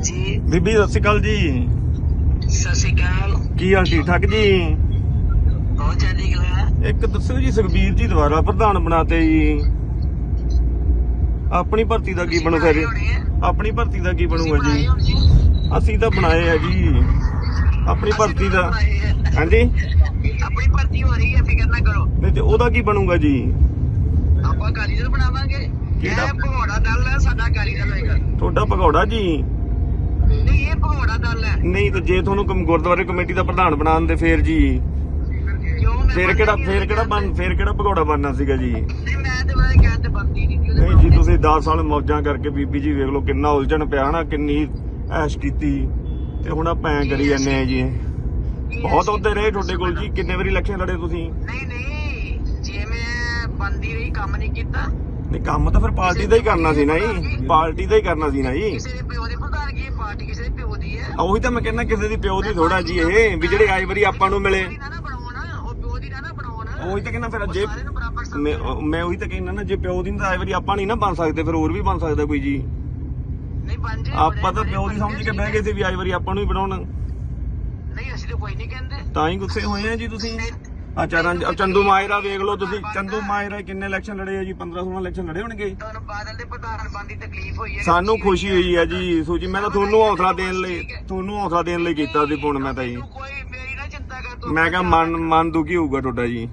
ਹਾਂਜੀ ਬੀਬੀ ਸਤਿ ਸ਼੍ਰੀ ਅਕਾਲ ਜੀ। ਸਤਿ ਸ਼੍ਰੀ ਅਕਾਲ। ਕੀ ਹਾਲ ਠੀਕ ਠਾਕ ਜੀ? ਬਹੁਤ ਚੰਗੀ ਗੱਲ। ਹੈ ਇੱਕ ਦੱਸੋ ਜੀ ਸੁਖਬੀਰ ਜੀ ਦੁਬਾਰਾ ਪ੍ਰਧਾਨ ਬਣਾਤੇ ਜੀ। ਆਪਣੀ ਭਰਤੀ ਦਾ ਕੀ ਬਣੂ ਫਿਰ ਆਪਣੀ ਭਰਤੀ ਦਾ ਕੀ ਬਣੂਗਾ ਜੀ? ਅਸੀਂ ਤਾਂ ਬਣਾਏ ਆ ਜੀ। ਆਪਣੀ ਭਰਤੀ ਦਾ ਹਾਂਜੀ? ਆਪਣੀ ਭਰਤੀ ਹੋ ਰਹੀ ਹੈ ਫਿਕਰ ਨਾ ਕਰੋ। ਨਹੀਂ ਤੇ ਉਹਦਾ ਕੀ ਬਣੂਗਾ ਜੀ? ਆਪਾਂ ਅਕਾਲੀ ਦਲ ਬਣਾਵਾਂਗੇ। ਕਿਹੜਾ? ਭਗੌੜਾ ਦਲ ਹੈ ਸਾਡਾ ਦਲ ਹੋਏਗਾ। ਤੁਹਾਡਾ ਭਗੌੜਾ ਜੀ ਨਹੀਂ ਇਹ ਭਗੌੜਾ ਦਲ ਹੈ ਨਹੀਂ ਤੇ ਜੇ ਤੁਹਾਨੂੰ ਕਮ- ਗੁਰਦੁਆਰੇ ਕਮੇਟੀ ਦਾ ਪ੍ਰਧਾਨ ਬਣਾਉਣ ਦੇ ਫੇਰ ਜੀ। ਫੇਰ ਕਿਹੜਾ ਫੇਰ ਕਿਹੜਾ ਬਣ ਫੇਰ ਕਿਹੜਾ ਭਗੌੜਾ ਬਣਨਾ ਸੀਗਾ ਜੀ? ਨਹੀਂ ਮੈਂ ਤੇ ਬਾਰੇ ਕਹਿਣ ਤੇ ਬੰਦੀ ਨਹੀਂ ਕਿ ਉਹਦੇ ਨਹੀਂ ਜੀ ਤੁਸੀਂ 10 ਸਾਲ ਮੌਜਾਂ ਕਰਕੇ ਬੀਬੀ ਜੀ ਵੇਖ ਲਓ ਕਿੰਨਾ ਉਲਝਣ ਪਿਆ ਨਾ ਕਿੰਨੀ ਐਸ਼ ਕੀਤੀ। ਤੇ ਹੁਣ ਆਪਾਂ ਐਂ ਕਰੀ ਜਾਂਦੇ ਆ ਜੀ। ਬਹੁਤ ਉੱਤੇ ਰਹੇ ਤੁਹਾਡੇ ਕੋਲ ਜੀ ਕਿੰਨੇ ਵਾਰੀ ਇਲੈਕਸ਼ਨ ਲੜੇ ਤੁਸੀਂ? ਨਹੀਂ ਨਹੀਂ ਜੇ ਮੈਂ ਬੰਦੀ ਰਹੀ ਕੰਮ ਨਹੀਂ ਕੀਤਾ ਨਹੀਂ ਕੰਮ ਤਾਂ ਫਿਰ ਪਾਰਟੀ ਦਾ ਹੀ ਕਰਨਾ ਸੀ ਨਾ ਜੀ। ਪਾਰਟੀ ਦਾ ਹੀ ਕਰਨਾ ਸੀ ਨਾ ਜੀ। ਕਿਸੇ ਦੇ ਪਿਓ ਦੀ ਪ੍ਰਧਾਨਗੀ ਇਹ ਪਾਰਟੀ ਕਿਸੇ ਦੇ ਪਿਓ ਦੀ ਹੈ। ਉਹੀ ਤਾਂ ਮੈਂ ਕਹਿੰਦਾ ਕਿਸੇ ਦੀ ਪਿਓ ਦੀ ਥੋੜਾ ਜੀ ਇਹ ਵੀ ਜਿਹੜੇ ਆਈ ਵਾਰੀ ਆਪਾਂ ਨੂੰ ਮਿਲੇ। ਉਹਦੀ ਨਾ ਨਾ ਬਣਾਉਣਾ ਉਹ ਪਿਓ ਦੀ ਨਾ ਨਾ ਬਣਾਉਣਾ। ਉਹੀ ਤਾਂ ਕਹਿੰਦਾ ਫਿਰ ਜੇ ਸਾਰਿਆਂ ਨੂੰ ਬਰਾਬਰ ਸਮਝੋ। ਮੈਂ ਮੈਂ ਉਹੀ ਤਾਂ ਕਹਿੰਦਾ ਨਾ ਜੇ ਪਿਓ ਦੀ ਤਾਂ ਆਈ ਵਾਰੀ ਆਪਾਂ ਨਹੀਂ ਨਾ ਬਣ ਸਕਦੇ ਫਿਰ ਹੋਰ ਵੀ ਬਣ ਸਕਦਾ ਕੋਈ ਜੀ। ਨਹੀਂ ਬਣ ਜੇ ਆਪਾਂ ਤਾਂ ਪਿਓ ਦੀ ਸਮਝ ਕੇ ਬਹਿ ਗਏ ਸੀ ਵੀ ਆਈ ਵਾਰੀ ਆਪਾਂ ਨੂੰ ਹੀ ਬਣਾਉਣ। ਨਹੀਂ ਅਸੀਂ ਤਾਂ ਕੋਈ ਨਹੀਂ ਕਹਿੰਦੇ। ਤਾਂ ਹੀ ਗੁੱਸੇ ਹੋਏ ਆ ਜੀ ਤੁਸੀਂ। ਆ ਚਰਨ ਚੰਦੂ ਮਾਇਰਾ ਵੇਖ ਲਓ ਤੁਸੀਂ। ਚੰਦੂ ਮਾਇਰਾ ਕਿੰਨੇ ਇਲੈਕਸ਼ਨ ਲੜੇ ਆ ਜੀ? 15 16 ਇਲੈਕਸ਼ਨ ਲੜੇ ਹੋਣਗੇ ਤੁਹਾਨੂੰ ਬਾਦਲ ਦੇ ਪ੍ਰਧਾਨ ਬੰਦੀ ਤਕਲੀਫ ਹੋਈ ਹੈ। ਸਾਨੂੰ ਖੁਸ਼ੀ ਹੋਈ ਹੈ ਜੀ। ਸੂਜੀ ਮੈਂ ਤਾਂ ਤੁਹਾਨੂੰ ਹੌਸਲਾ ਦੇਣ ਲਈ ਤੁਹਾਨੂੰ ਹੌਸਲਾ ਦੇਣ ਲਈ ਕੀਤਾ ਸੀ ਫੋਨ ਮੈਂ ਤਾਂ ਜੀ। ਕੋਈ ਮੇਰੀ ਨਾ ਚਿੰਤਾ ਕਰ ਤੂੰ ਮੈਂ ਕਿਹਾ ਮਨ ਮਨ ਦੁਖੀ ਹੋਊਗਾ ਤੁਹਾਡਾ ਜੀ।